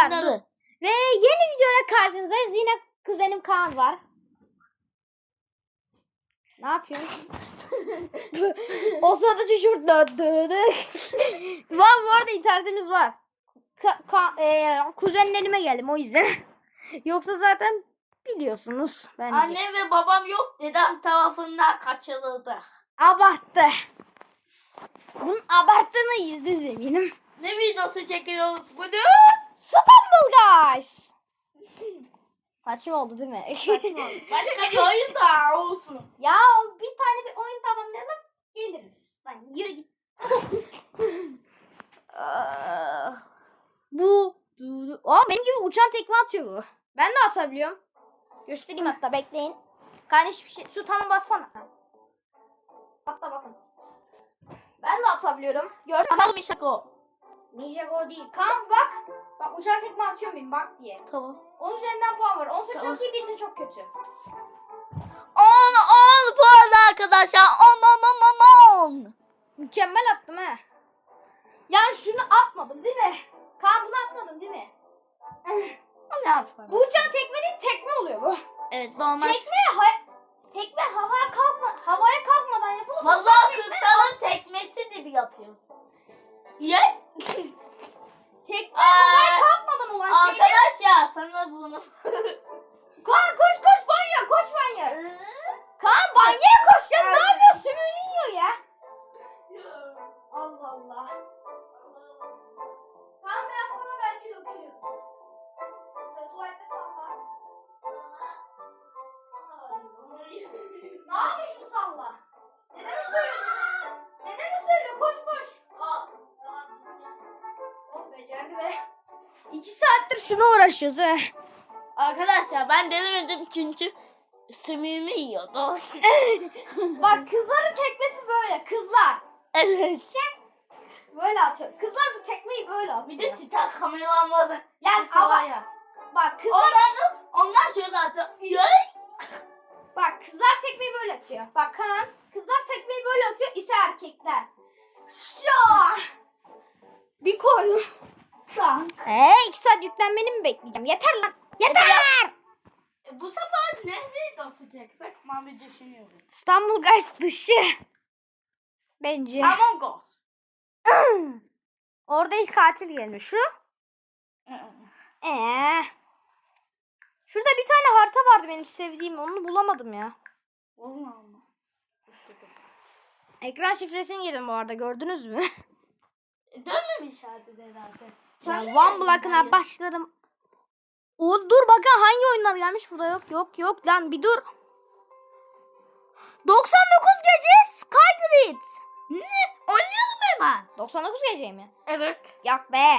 oyunları. Ve yeni videoda karşınızdayız. Yine kuzenim Kaan var. Ne yapıyorsun? o sırada tişört döndü. var bu arada internetimiz var. Ka- ka- e, kuzenlerime geldim o yüzden. Yoksa zaten biliyorsunuz bence. Annem ve babam yok. Dedem tarafından kaçırıldı. Abarttı. Bunun abarttığına yüzde yüz eminim. Ne videosu çekiyoruz bunu? İstanbul guys. Saçma oldu değil mi? Başka bir oyun da olsun. ya bir tane bir oyun tamamlayalım geliriz. Lan yürü git. bu Aa, benim gibi uçan tekme atıyor bu. Ben de atabiliyorum. Göstereyim hatta bekleyin. Kardeş bir şey şu tamam bassana. Hatta bakın. Ben de atabiliyorum. Gördün mü? Tamam Mişako. Ninja Go değil. Kan bak. Bak uçan tekme atıyor muyum bak diye. Tamam. 10 üzerinden puan var. 10 Tamam. çok iyi birisi çok kötü. 10 10 puan arkadaşlar. 10 10 10 10. Mükemmel attım he. Yani şunu atmadım değil mi? Kaan bunu atmadım değil mi? Ne yapalım? Bu uçan tekme değil tekme oluyor bu. Evet normal. Tekme ha tekme havaya kalkma havaya kalkmadan yapılır. Tekme- kırsalın tekmesi gibi yapıyorsun. Ye? Tekme Aa, kalkmadan olan şeyde. Arkadaşlar sana bunu. Kaan koş koş banyo koş banyo. Kaan banyoya koş ya ne yapıyorsun? Yiyor ya. Allah Allah. İki saattir şuna uğraşıyoruz he. Arkadaşlar ben denemedim çünkü sümüğümü yiyordu. Bak kızların tekmesi böyle. Kızlar. evet. Böyle atıyor. Kızlar bu tekmeyi böyle atıyor. Bir de titan kameramanları. Yani var ama ya. bak kızlar Onlar da onlar şöyle atıyor. Yay! bak kızlar tekmeyi böyle atıyor. Bak Kaan kızlar tekmeyi böyle atıyor ise erkekler. Şa! Bir koy. Tank. Eee iki saat yüklenmeni mi bekleyeceğim? Yeter lan. Yeter. E, bu sefer ne videosu çeksek ben bir düşünüyorum. İstanbul Guys dışı. Bence. Among Us. Orada ilk katil gelmiş. Şu. Ee. Şurada bir tane harita vardı benim sevdiğim. Onu bulamadım ya. Olmaz mı? Ekran şifresini girdim bu arada. Gördünüz mü? E, Dönmemiş artık herhalde. Ya One Block'ına başlarım. O dur bakın hangi oyunlar gelmiş burada yok yok yok lan bir dur. 99 gece Skygrid. Ne? Oynayalım hemen. 99 gece mi? Evet. Yok be.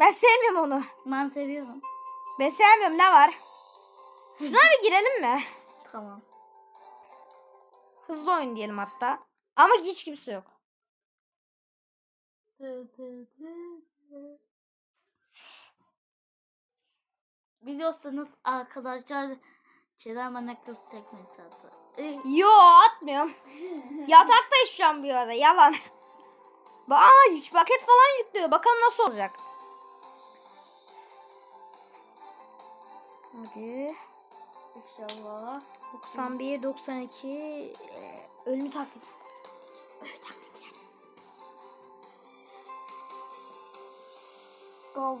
Ben sevmiyorum onu. Ben seviyorum. Ben sevmiyorum ne var? Şuna bir girelim mi? Tamam. Hızlı oyun diyelim hatta. Ama hiç kimse yok. Biliyorsunuz arkadaşlar Çelen bana kız tekmesi attı. Ey, Yo atmıyorum. Yataktayız şu an bir arada yalan. Aa paket falan yüklüyor. Bakalım nasıl olacak. Hadi. İnşallah. 91, 92. Ee, ölümü taklit. Ölü taklit yani. Oh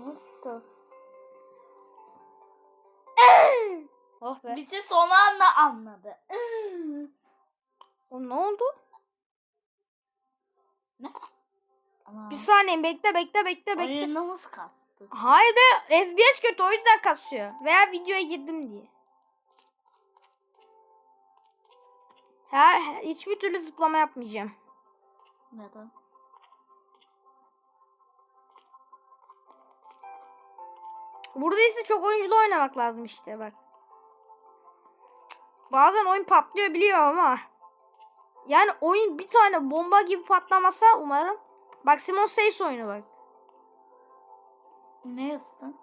be. Bizi son anda anladı. O ne oldu? ne? Ama Bir saniye bekle bekle bekle bekle. oyunumuz kastı. Hayır be FPS kötü o yüzden kasıyor. Veya videoya girdim diye. Her hiçbir türlü zıplama yapmayacağım. Neden? Burada ise çok oyunculu oynamak lazım işte bak. Bazen oyun patlıyor biliyor ama. Yani oyun bir tane bomba gibi patlamasa umarım. Bak Simon Says oyunu bak. Ne yazdın?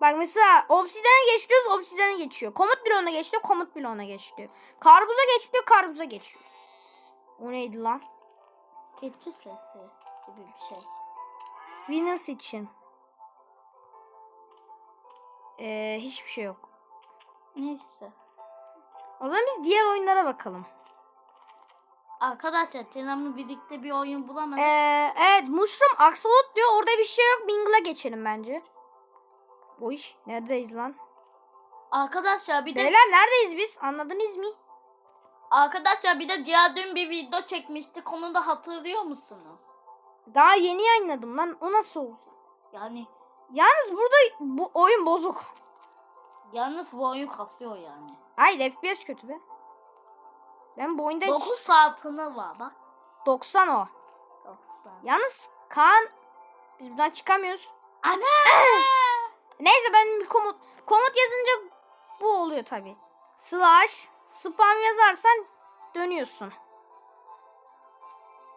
Bak mesela Obsidian'e geçiyoruz Obsidian'e geçiyor. Komut bloğuna geçiyor Komut bloğuna geçiyor. Karpuza geçiyor Karpuza geçiyor. O neydi lan? Keçi sesi gibi bir şey. Winners için. Ee, hiçbir şey yok. Neyse. O zaman biz diğer oyunlara bakalım. Arkadaşlar Kenan'la birlikte bir oyun bulamadık. Ee, evet Mushroom Axolot diyor. Orada bir şey yok. Mingle'a geçelim bence. Bu iş. Neredeyiz lan? Arkadaşlar bir de Beyler neredeyiz biz? Anladınız mı? arkadaşlar bir de diğer dün bir video çekmiştik. Onu da hatırlıyor musunuz? Daha yeni yayınladım lan. O nasıl oldu? Yani Yalnız burada bu oyun bozuk. yalnız bu oyun kasıyor yani. Hayır FPS kötü be. Ben bu oyunda 9 saatini var bak. 90 o. 90. Yalnız Kaan biz buradan çıkamıyoruz. Ana! Neyse ben bir komut komut yazınca bu oluyor tabi. Slash spam yazarsan dönüyorsun.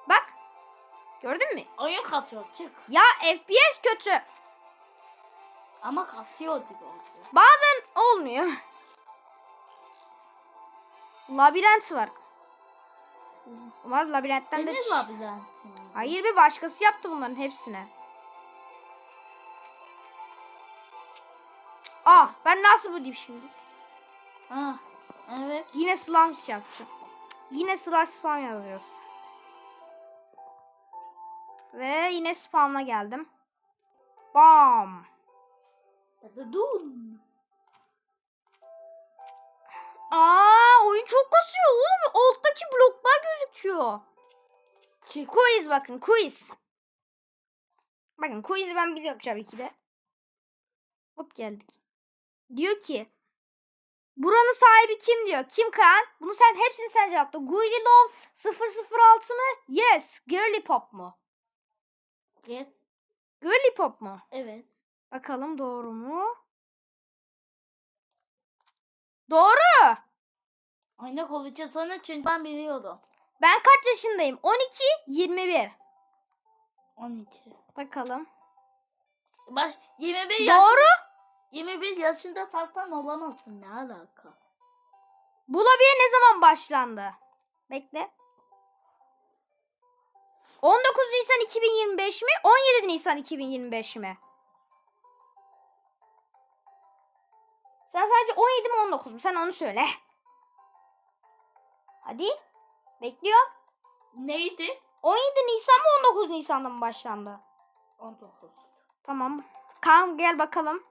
Bak. Gördün mü? oyun kasıyor çık. Ya FPS kötü. Ama kasıyor gibi oldu. Bazen olmuyor. Labirent var. Umarım labirentten de... Senin labirentin. Hayır bir başkası yaptı bunların hepsine. Ah ben nasıl bulayım şimdi? Ha, evet. Yine slash yapacağım. Yine slash spam yazacağız. Ve yine spam'a geldim. Bam. Dun. Aa oyun çok kasıyor oğlum. Alttaki bloklar gözüküyor. Çık. Quiz bakın quiz. Bakın quiz'i ben biliyorum tabii ki de. Hop geldik. Diyor ki buranın sahibi kim diyor. Kim Kaan? Bunu sen hepsini sen cevapla. Guidy Love 006 mı? Yes. Girly Pop mu? Yes. Girly Pop mu? Evet. Bakalım doğru mu? Doğru. Oyna konuşuyorsanız çünkü ben biliyorum. Ben kaç yaşındayım? 12, 21. 12. Bakalım. Baş 21 yaş. Doğru. 21 yaşında sarsan olamazsın ne alaka? Bu lobiye ne zaman başlandı? Bekle. 19 Nisan 2025 mi? 17 Nisan 2025 mi? Sen sadece 17 mi 19 mu? Sen onu söyle. Hadi. Bekliyorum. Neydi? 17 Nisan mı 19 Nisan'da mı başlandı? 19. Tamam. Kaan gel bakalım.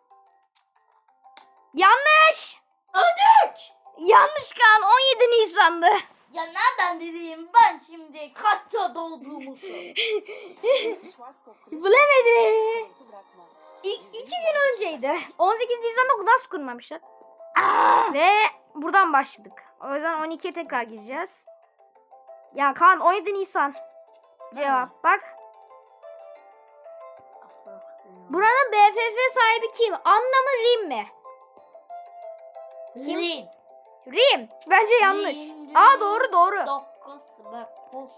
Yanlış. Ödük! Yanlış Kaan 17 Nisan'dı. Ya nereden bileyim ben şimdi kaçta doğduğumu Bilemedi. İ- iki gün önceydi. 18 Nisan'da okul kurmamışlar. Ve buradan başladık. O yüzden 12'ye tekrar gireceğiz. Ya Kaan 17 Nisan. Cevap bak. Buranın BFF sahibi kim? Anna mı Rim mi? Kim? Rin. Rim. Bence yanlış. Rim, Aa rim. doğru doğru. 9 9.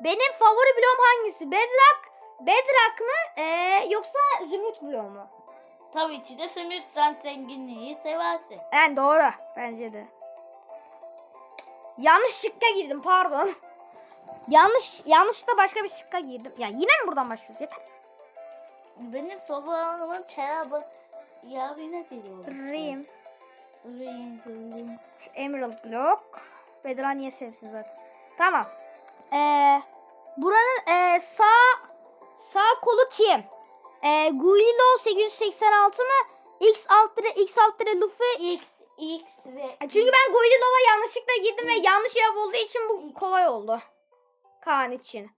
Benim favori bloğum hangisi? Bedrock, Bedrock mı? Ee, yoksa Zümrüt bloğu mu? Tabii ki de Sümit sen zenginliği seversin. Yani doğru. Bence de. Yanlış şıkka girdim pardon. Yanlış yanlışlıkla başka bir şıkka girdim. Ya yine mi buradan başlıyoruz? Yeter. Benim sobanımın çorabı yarına diliyorum. Rim. Rim, rim. Şu Emerald blok. Bedra niye sevsin zaten. Tamam. Ee, buranın ee, sağ sağ kolu kim? Ee, Guililo 886 mı? X alt X alt Luffy. X, X ve Çünkü ben Guililova yanlışlıkla girdim ve yanlış cevap olduğu için bu kolay oldu. Kaan için.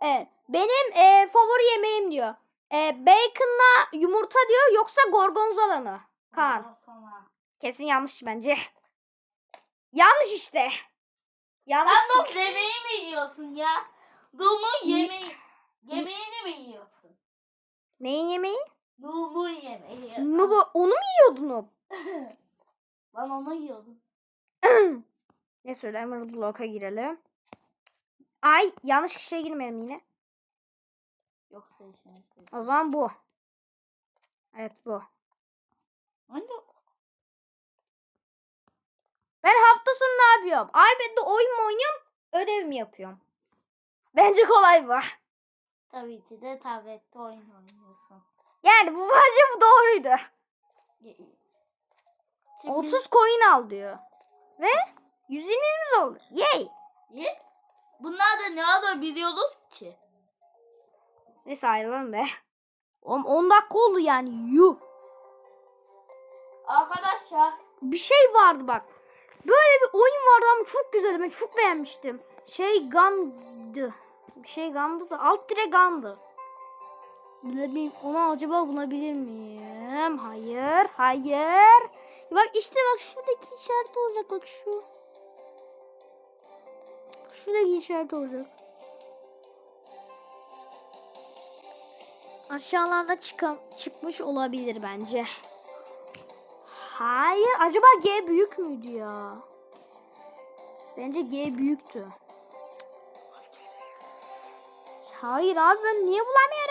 Evet. Benim ee, favori yemeğim diyor. Ee, bacon'la yumurta diyor yoksa gorgonzola mı? Kaan. Kesin yanlış bence. Yanlış işte. Yanlış. Sen dom yemeği mi yiyorsun ya? Domun yemeği. Yemeğini mi yiyorsun? Neyin yemeği? Domun yemeği. Nubu, onu mu yiyordun o? Ben onu yiyordum. ne söyle Emerald Block'a girelim. Ay yanlış kişiye girmedim yine. Yoksa işin O zaman bu. Evet bu. Anne Ben hafta sonu ne yapıyorum? iPad'de oyun mu oynuyorum? Ödev mi yapıyorum? Bence kolay bu. tabii ki de tablette oyun oynuyorsun. Yani bu bence bu doğruydu. Şimdi 30 coin al diyor. Ve 120'miz oldu. Yay. Ye? Bunlar da ne alır biliyoruz ki. Neyse ayrılalım be. Oğlum 10 dakika oldu yani. Yuh. Arkadaşlar Bir şey vardı bak. Böyle bir oyun vardı ama çok güzeldi. Ben çok beğenmiştim. Şey Gun'dı. Bir şey Gun'dı da. Alt dire Gun'dı. Onu acaba bulabilir miyim? Hayır. Hayır. Bak işte bak şuradaki işaret olacak. Bak şu. Şuradaki işaret olacak. Aşağılarda çıkan çıkmış olabilir bence. Hayır. Acaba G büyük müydü ya? Bence G büyüktü. Hayır abi ben niye bulamıyorum?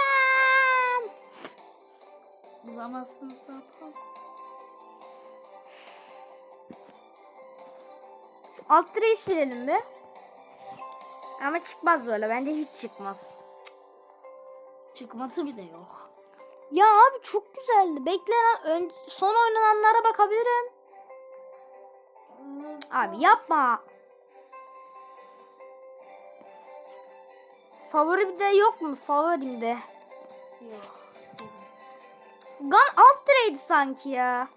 bulamazsınız zaten. Alt direği silelim bir. Ama çıkmaz böyle. Bence hiç çıkmaz. Çıkması bile yok. Ya abi çok güzeldi. Beklenen ön, son oynananlara bakabilirim. Abi yapma. Favori de yok mu? Favorimde. Yok. Gun alt direğiydi sanki ya.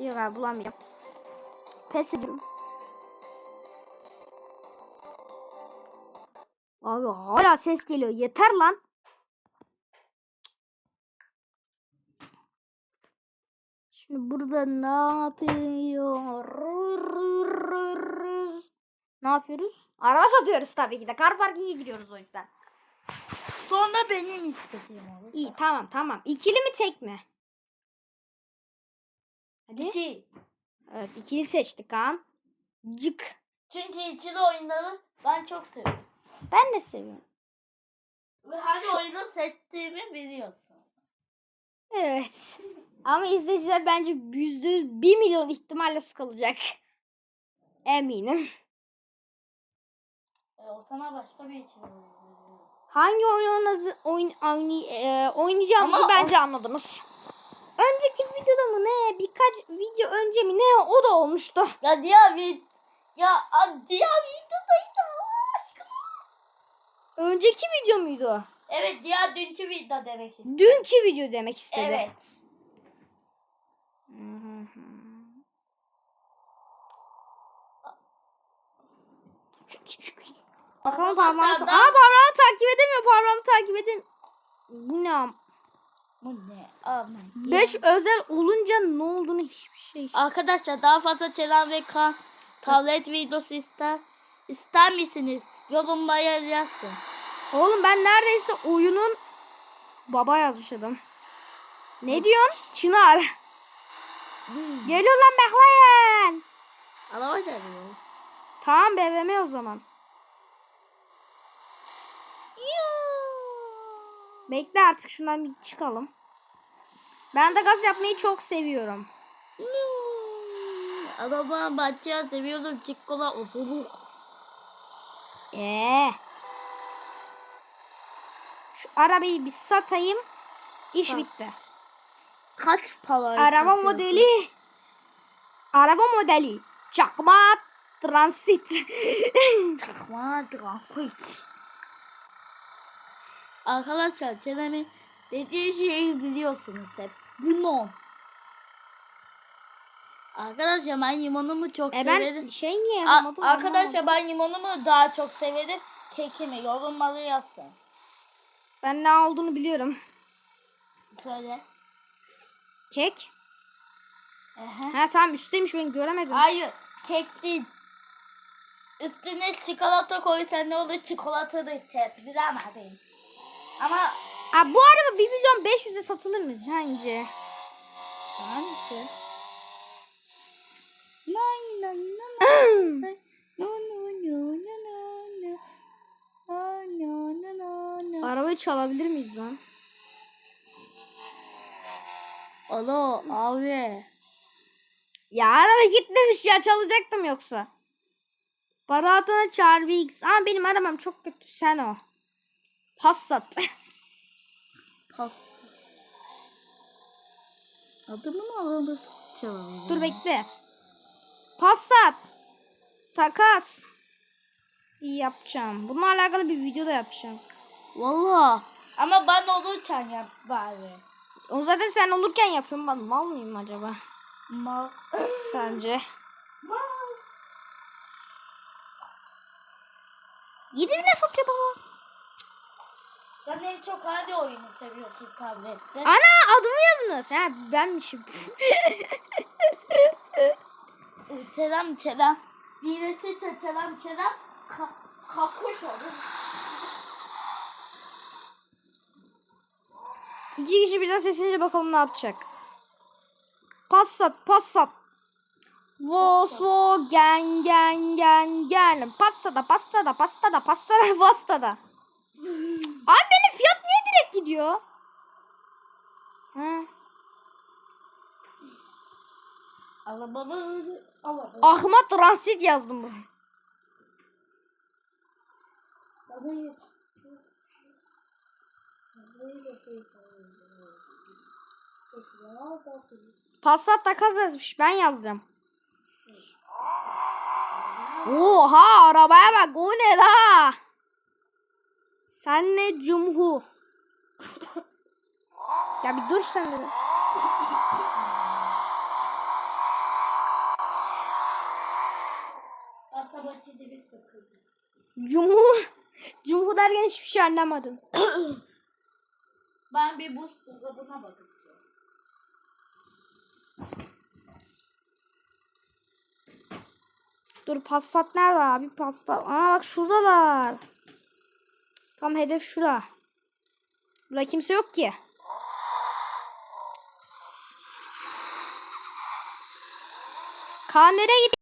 Yok abi bulamayacağım. Pes ediyorum. Abi hala ses geliyor. Yeter lan. Şimdi burada ne yapıyoruz? Ne yapıyoruz? Araba satıyoruz tabii ki de. Kar parkinge gidiyoruz o yüzden. Sonra benim istediğim olur. İyi tamam tamam. İkili mi tek mi? Hadi. İki. Evet ikili seçtik han. Cık. Çünkü ikili oyunları ben çok seviyorum. Ben de seviyorum. Ve hangi oyunu seçtiğimi biliyorsun. Evet. Ama izleyiciler bence yüzde bir milyon ihtimalle sıkılacak. Eminim. E, o sana başka bir ikili oyunu. Hangi oyun oyun, oynay, e, oynayacağımızı Ama bence anladınız. Önceki videoda mı ne birkaç video önce mi ne o da olmuştu. Ya diğer vid ya diğer videodaydı. Aşkım. Önceki video muydu? Evet diğer dünkü video demek istedim. Dünkü video demek istedi. Evet. Bakalım parmağını, ta- Aa, parmağını takip edemiyor. Parmağını takip edemiyor. Bu ne? Bu ne? Aman. 5 özel olunca ne olduğunu hiçbir şey. Arkadaşlar daha fazla Çelen ve Kan tablet videosu ister ister misiniz? Yorumlara yazın. Oğlum ben neredeyse oyunun baba yazmış adam. Ne diyorsun? Çınar. Geliyor lan bekleyin. Araba geliyor. Tamam BVM o zaman. Bekle artık şundan bir çıkalım. Ben de gaz yapmayı çok seviyorum. Araba bahçeye seviyorum çikola usulü. Ee. Şu arabayı bir satayım. İş Ha. bitti. Kaç para? Araba satıyorsun? modeli. Araba modeli. Çakma transit. Çakma grafik. Arkadaşlar Çelen'in dediği şeyi biliyorsunuz hep. Limon. Arkadaşlar ben limonumu çok e severim. ben şey niye A- yapamadım? arkadaşlar ben limonumu daha çok severim. Kekimi yorumları yazsın. Ben ne olduğunu biliyorum. Söyle. Kek. Ehe. Ha tamam üstteymiş ben göremedim. Hayır. Kek değil. Üstüne çikolata koysan ne olur çikolata da içer. Bilemedim. Ama Aa, bu araba 1 milyon 500'e satılır mı sence? no no no. Arabayı çalabilir miyiz lan? Alo abi. Ya araba gitmemiş ya çalacaktım yoksa. Para atana çağır X. Ama benim aramam çok kötü. Sen o. Passat. Pas. Adımı mı alalım? Çalalım. Dur bekle. Passat. Takas. İyi yapacağım. Bununla alakalı bir video da yapacağım. Valla. Ama ben olurken yap bari. Onu zaten sen olurken yapıyorum. Ben mal mıyım acaba? Mal. Sence? Mal. Yedi bile satıyor baba. Sen en çok hangi oyunu seviyorsun tablette? Ana adımı yazmıyorsun. Ha benmişim. Çelam çelam. Birisi de çelam çelam. Ka kakut olur. İki kişi birden seslenince bakalım ne yapacak. Passat, Passat. Volkswagen, gen, gen, gen. Passada, pastada, pastada, pastada, pastada. Abi benim fiyat niye direkt gidiyor? Ha. Arabamı alalım. Ahmet Transit yazdım bu. Bana Passat takas yazmış. Ben yazacağım. Oha arabaya bak. O ne la? Sen ne cumhu? ya bir dur sen de. Cumhu. Cumhu derken hiçbir şey anlamadım. Ben bir buz buzdolabına bakacağım. Dur Passat nerede abi? Passat. Aa bak şuradalar. Tam hedef şura. Burada kimse yok ki. Kaan nereye?